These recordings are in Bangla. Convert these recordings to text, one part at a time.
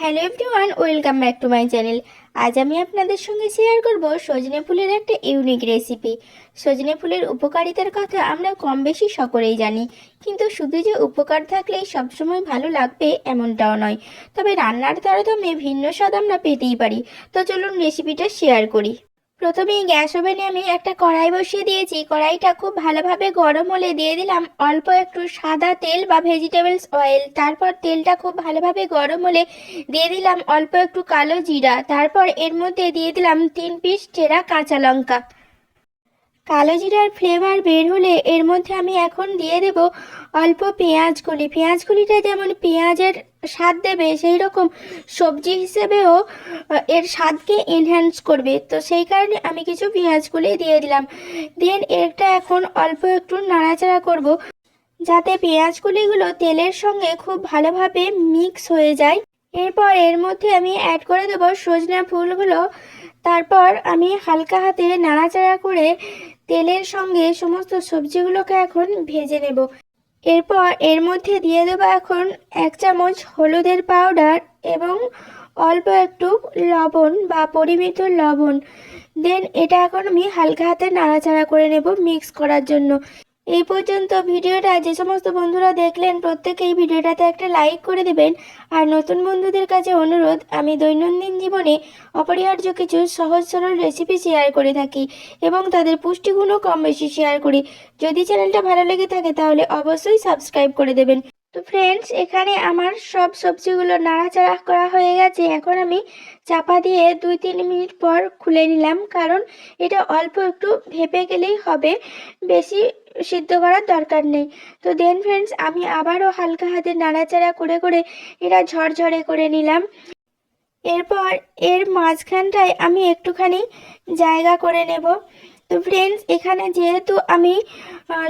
Hello everyone, welcome back to my channel. আজ আমি আপনাদের সঙ্গে শেয়ার করব সজনে ফুলের একটা ইউনিক রেসিপি। সজনে ফুলের উপকারিতার কথা আমরা কম বেশি সকলেই জানি, কিন্তু শুধু যে উপকার থাকলেই সবসময় ভালো লাগবে এমনটাও নয়। তবে রান্নার তারতম্যে ভিন্ন স্বাদ আমরা পেতেই পারি। তো চলুন রেসিপিটা শেয়ার করি। প্রথমেই গ্যাস ওভেনে আমি একটা কড়াই বসিয়ে দিয়েছি। কড়াইটা খুব ভালোভাবে গরম হলে দিয়ে দিলাম অল্প একটু সাদা তেল বা ভেজিটেবলস অয়েল তারপর তেলটা খুব ভালোভাবে গরম হলে দিয়ে দিলাম অল্প একটু কালো জিরা। তারপর এর মধ্যে দিয়ে দিলাম তিন পিস চেরা কাঁচা লঙ্কা। কালো জিরার ফ্লেভার বের হলে এর মধ্যে আমি এখন দিয়ে দেব অল্প পেঁয়াজ কলি পেঁয়াজ যেমন পেঁয়াজের স্বাদ দেবে সেই রকম সবজি হিসেবেও এর স্বাদকে এনহ্যান্স করবে। তো সেই কারণে আমি কিছু পেঁয়াজ দিয়ে দিলাম। দেন এটা এখন অল্প একটু নাড়াচাড়া করব, যাতে পেঁয়াজ কলিগুলো তেলের সঙ্গে খুব ভালোভাবে মিক্স হয়ে যায়। এরপর এর মধ্যে আমি অ্যাড করে দেবো সজনা ফুলগুলো। তারপর আমি হালকা হাতে নাড়াচাড়া করে তেলের সঙ্গে সমস্ত সবজিগুলোকে এখন ভেজে নেব। এরপর এর মধ্যে দিয়ে দেবো এখন এক চামচ হলুদের পাউডার এবং অল্প একটু লবণ বা পরিমিত লবণ। দেন এটা এখন আমি হালকা হাতে নাড়াচাড়া করে নেব মিক্স করার জন্য। এই পর্যন্ত ভিডিওটা যে সমস্ত বন্ধুরা দেখলেন প্রত্যেকেই ভিডিওটাতে একটা লাইক করে দেবেন। আর নতুন বন্ধুদের কাছে অনুরোধ, আমি দৈনন্দিন জীবনে অপরিহার্য কিছু সহজ সরল রেসিপি শেয়ার করে থাকি এবং তাদের পুষ্টিগুণও কম বেশি শেয়ার করি। যদি চ্যানেলটা ভালো লেগে থাকে তাহলে অবশ্যই সাবস্ক্রাইব করে দেবেন। তো ফ্রেন্ডস এখানে আমার সব সবজিগুলো নাড়াচাড়া করা হয়ে গেছে। এখন আমি চাপা দিয়ে দুই তিন মিনিট পর খুলে নিলাম, কারণ এটা অল্প একটু ভেপে গেলেই হবে। বেশি সিদ্ধ করার দরকার নেই। তো দেন ফ্রেন্ডস আমি আবারও হালকা হাতে নাড়াচাড়া করে করে এটা ঝরঝরে করে নিলাম। এরপর এর মাঝখানটায় আমি একটুখানি জায়গা করে নেব। ফ্রেন্ডস এখানে যেহেতু আমি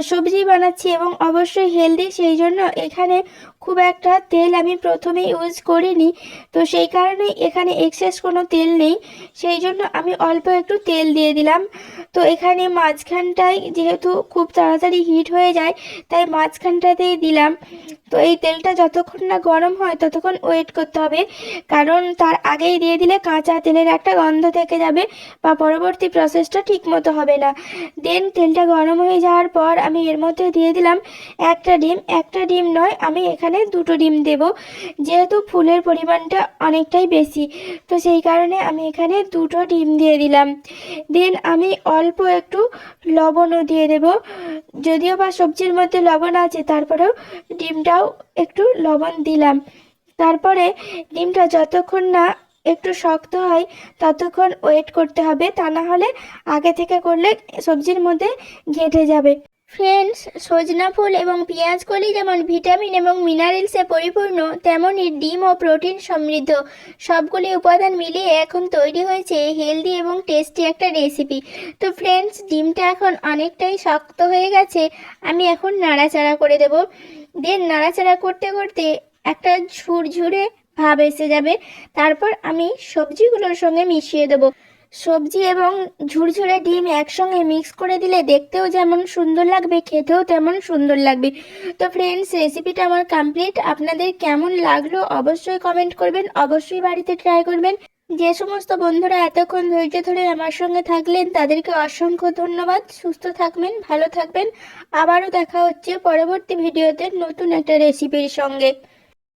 সবজি বানাচ্ছি এবং অবশ্যই হেলদি সেই জন্য এখানে খুব একটা তেল আমি প্রথমে ইউজ করিনি। তো সেই কারণে এখানে এক্সেস কোনো তেল নেই। সেই জন্য আমি অল্প একটু তেল দিয়ে দিলাম। তো এখানে মাঝখানটায় যেহেতু খুব তাড়াতাড়ি হিট হয়ে যায়, তাই মাঝখানটাতেই দিলাম। তো এই তেলটা যতক্ষণ না গরম হয়, ততক্ষণ ওয়েট করতে হবে। কারণ তার আগেই দিয়ে দিলে কাঁচা তেলের একটা গন্ধ থেকে যাবে বা পরবর্তী প্রসেসটা ঠিক মতো হবে না। দেন তেলটা গরম হয়ে যাওয়ার পর আমি এর মধ্যে দিয়ে দিলাম একটা ডিম। একটা ডিম নয়, আমি এখানে দুটো ডিম দেব। যেহেতু ফুলের পরিমাণটা অনেকটাই বেশি, তো সেই কারণে আমি এখানে দুটো ডিম দিয়ে দিলাম। দেন আমি অল্প একটু লবণও দিয়ে দেব। যদিও বা সবজির মধ্যে লবণ আছে, তারপরেও ডিমটাও একটু লবণ দিলাম। তারপরে ডিমটা যতক্ষণ না একটু শক্ত হয়, ততক্ষণ ওয়েট করতে হবে। তা না হলে আগে থেকে করলে সবজির মধ্যে ঘেঁটে যাবে। ফ্রেন্ডস সজনা ফুল এবং পেঁয়াজ কলি যেমন ভিটামিন এবং মিনারেলসে পরিপূর্ণ তেমনই ডিম ও প্রোটিন সমৃদ্ধ। সবগুলি উপাদান মিলিয়ে এখন তৈরি হয়েছে হেলদি এবং টেস্টি একটা রেসিপি। তো ফ্রেন্ডস ডিমটা এখন অনেকটাই শক্ত হয়ে গেছে, আমি এখন নাড়াচাড়া করে দেব। দেন নাড়াচাড়া করতে করতে একটা ঝুরঝুরে ভাব এসে যাবে। তারপর আমি সবজিগুলোর সঙ্গে মিশিয়ে দেবো। সবজি এবং ঝুরঝুরে ডিম একসঙ্গে মিক্স করে দিলে দেখতেও যেমন সুন্দর লাগবে, খেতেও তেমন সুন্দর লাগবে। তো ফ্রেন্ডস রেসিপিটা আমার কমপ্লিট আপনাদের কেমন লাগল অবশ্যই কমেন্ট করবেন, অবশ্যই বাড়িতে ট্রাই করবেন। যে সমস্ত বন্ধুরা এতক্ষণ ধৈর্য ধরে আমার সঙ্গে থাকলেন, তাদেরকে অসংখ্য ধন্যবাদ। সুস্থ থাকবেন, ভালো থাকবেন। আবারও দেখা হচ্ছে পরবর্তী ভিডিওতে নতুন একটা রেসিপির সঙ্গে।